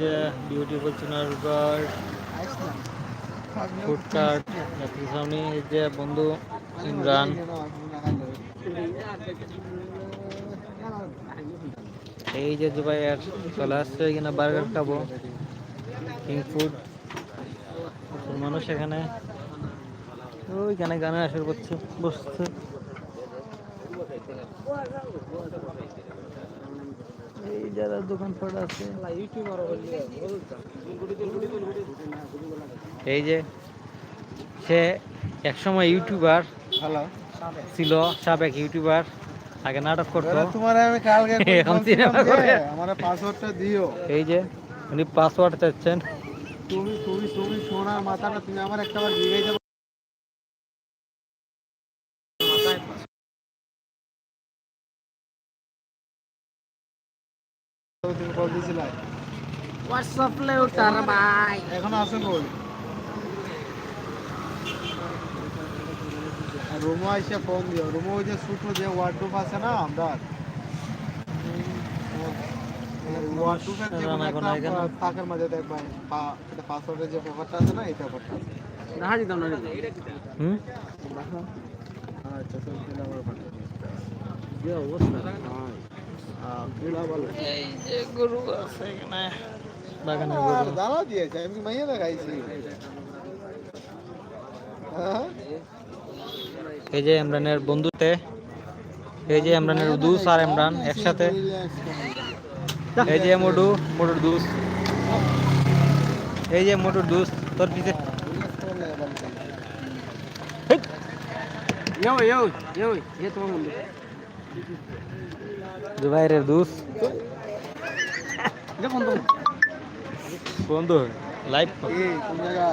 যে বিউটিফুল সামনে, এই যে বন্ধু ইমরান। এই যে জুবাই আর চলে আসছে, এখানে বার্গার খাব কিং ফুড মানুষ এখানে। ওইখানে গানে আসর করছে, বসছে। এই যারা দোকানপাট আছে। এই যে সে একসময় ইউটিউবার ছিল সাবেক ইউটিউবার আগে নাটক করতো। তোমার আমি কালকে এখন সিনেমা করে। আমার পাসওয়ার্ডটা দিও। এই যে উনি পাসওয়ার্ড চাচ্ছেন। তুমি তুমি তুমি সোনার মাথাটা তুমি আমার একটা বার দিয়ে তুমি কল দিছিলে হোয়াটসঅ্যাপ লে উঠার ভাই এখন আছে কই রুমো আইসা ফোন দিও রুমো ওই যে ছোট যে ওয়ার্ডরোব আছে না আমরা ওয়ার্ডরোবের যে কোনো রান্না একটা করা এখানে। ফাঁকের মাঝে দেখবা পাসওয়ার্ডের যে পেপারটা আছে না এই পেপারটা দেখা দিতাম না হুম আচ্ছা তো আমার যে অবস্থা এই যে গরু আছে এখানে বাগানে আর গরু দাঁড়া দিয়েছে আমি কি মাইয়া দেখাইছি হ্যাঁ এই যে ইমরানের বন্ধুতে এই যে ইমরানের দুস আর ইমরান একসাথে এই যে মোটু মোটুর দুস এই যে মোটুর দুস তোর পিছে ইয়ো ইয়ো ইয়ো এ তোমার বন্ধু জুবাইরের দুস বন্ধু জায়গা?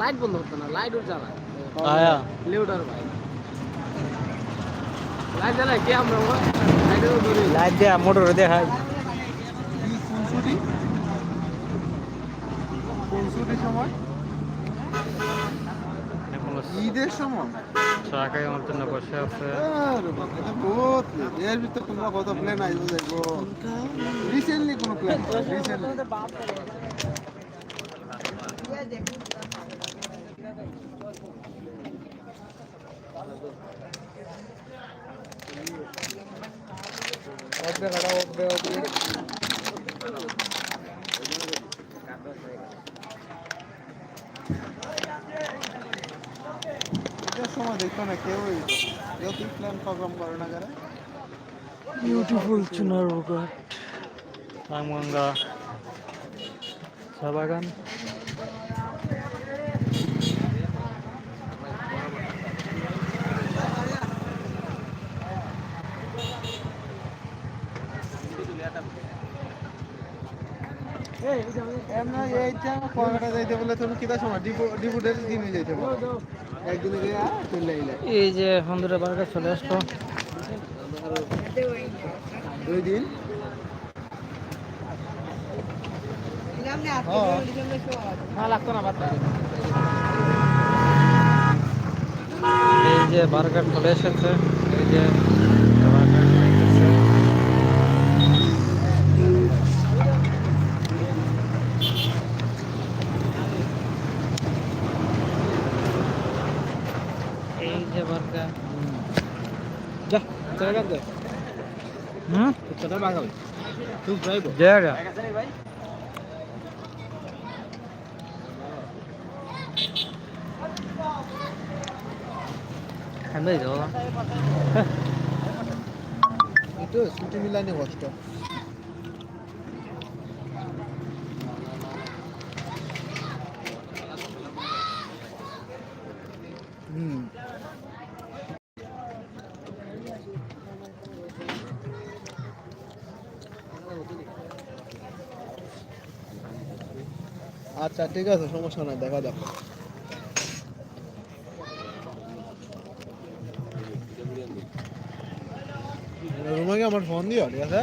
লাইট বন্ধ হতো না লাইট উঠ জ্বালা আয়া। লেউটার ভাই। লাইট জ্বালা কে আমরা লাইটের ধরে। দেয়া মোটর দেখাই কোন ছুটি? সময়? ঈদের সময়? সরকারি আমার জন্য বসে আছে। এর ভিতরে তোমরা কত প্ল্যান আইব রিসেন্টলি কোনো প্ল্যান রিসেন্টলি অর্ধেক ঈদের সময় দেখতো না কেউই কেউ প্ল্যান প্রোগ্রাম করে না যারা বিউটিফুল চুনারঘাট রামগঙ্গা চা বাগান এমনা এইটা যাইতে বলে তুমি সময়? ডিপো দিনে যাইতে বলো। একদিনে গিয়ে চলে আইলে। এই যে বন্ধুরা বারোটা চলে আসলো। দুই দিন? বাদ এই যে বার্গার চলে এসেছে। এই যে এই যে বার্গার যা চলে হুম? তুই যাইবো জায়গা ছুটি মিলানি কষ্ট হুম। আচ্ছা ঠিক আছে সমস্যা নাই দেখা যাক। রুমাকে আমার ফোন দিও? ঠিক আছে?